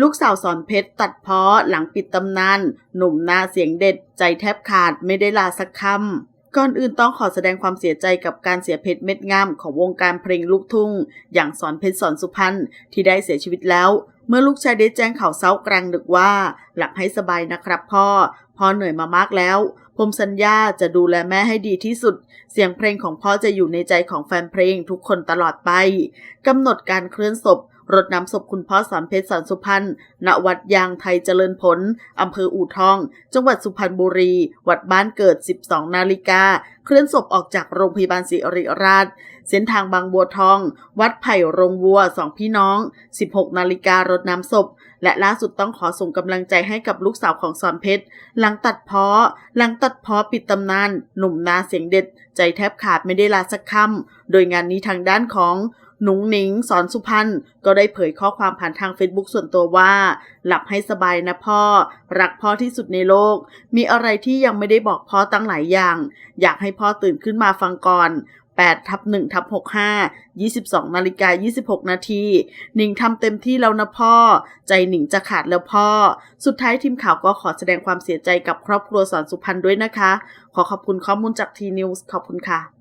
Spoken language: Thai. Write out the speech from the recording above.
ลูกสาวสอนเพชรตัดเพ้อหลังปิดตำนาน หนุ่มหน้าเสียงเด็ด ใจแทบขาดไม่ได้ลาสักคำ ก่อนอื่นต้องขอแสดงความเสียใจกับการเสียเพชรเม็ดงามของวงการเพลงลูกทุ่ง อย่างสอนเพชรสอนสุพรรณที่ได้เสียชีวิตแล้ว เมื่อลูกชายได้แจ้งข่าวเศร้ากลางดึกว่า หลับให้สบายนะครับพ่อ พ่อเหนื่อยมามากแล้ว ผมสัญญาจะดูแลแม่ให้ดีที่สุด เสียงเพลงของพ่อจะอยู่ในใจของแฟนเพลงทุกคนตลอดไปกำหนดการเคลื่อนศพ รดน้ำศพคุณพ่อสอนเพชรสอนสุพรรณณวัดยางไทยเจริญผลอำเภออู่ทอง จังหวัดสุพรรณบุรี วัดบ้านเกิด 12 นาฬิกา เคลื่อนศพออกจากโรงพยาบาลศิริราช เส้นทางบางบัวทอง วัดไผ่โรงวัวสองพี่น้อง 16 นาฬิการดน้ำศพ และล่าสุดต้องขอส่งกำลังใจให้กับลูกสาวของสอนเพชร หลังตัดเพ้อ หลังตัดเพ้อปิดตำนาน หนุ่มนาเสียงเด็ด ใจแทบขาดไม่ได้ลาสักคำ โดยงานนี้ทางด้านของ หนุงหนิงสอนสุพรรณก็ได้เผยข้อความผ่านทางเฟซบุ๊กส่วนตัวว่า หลับให้สบายนะพ่อ รักพ่อที่สุดในโลก มีอะไรที่ยังไม่ได้บอกพ่อตั้งหลายอย่าง อยากให้พ่อตื่นขึ้นมาฟังก่อน8ทับ1ทับ65 22นาฬิกา26 นาทีหนิงทำเต็มที่แล้วนะพ่อ ใจหนิงจะขาดแล้วพ่อ สุดท้ายทีมข่าวก็ขอแสดงความเสียใจกับครอบครัวสอนสุพรรณด้วยนะคะ ขอขอบคุณข้อมูลจากทีนิวส์ขอบคุณค่ะ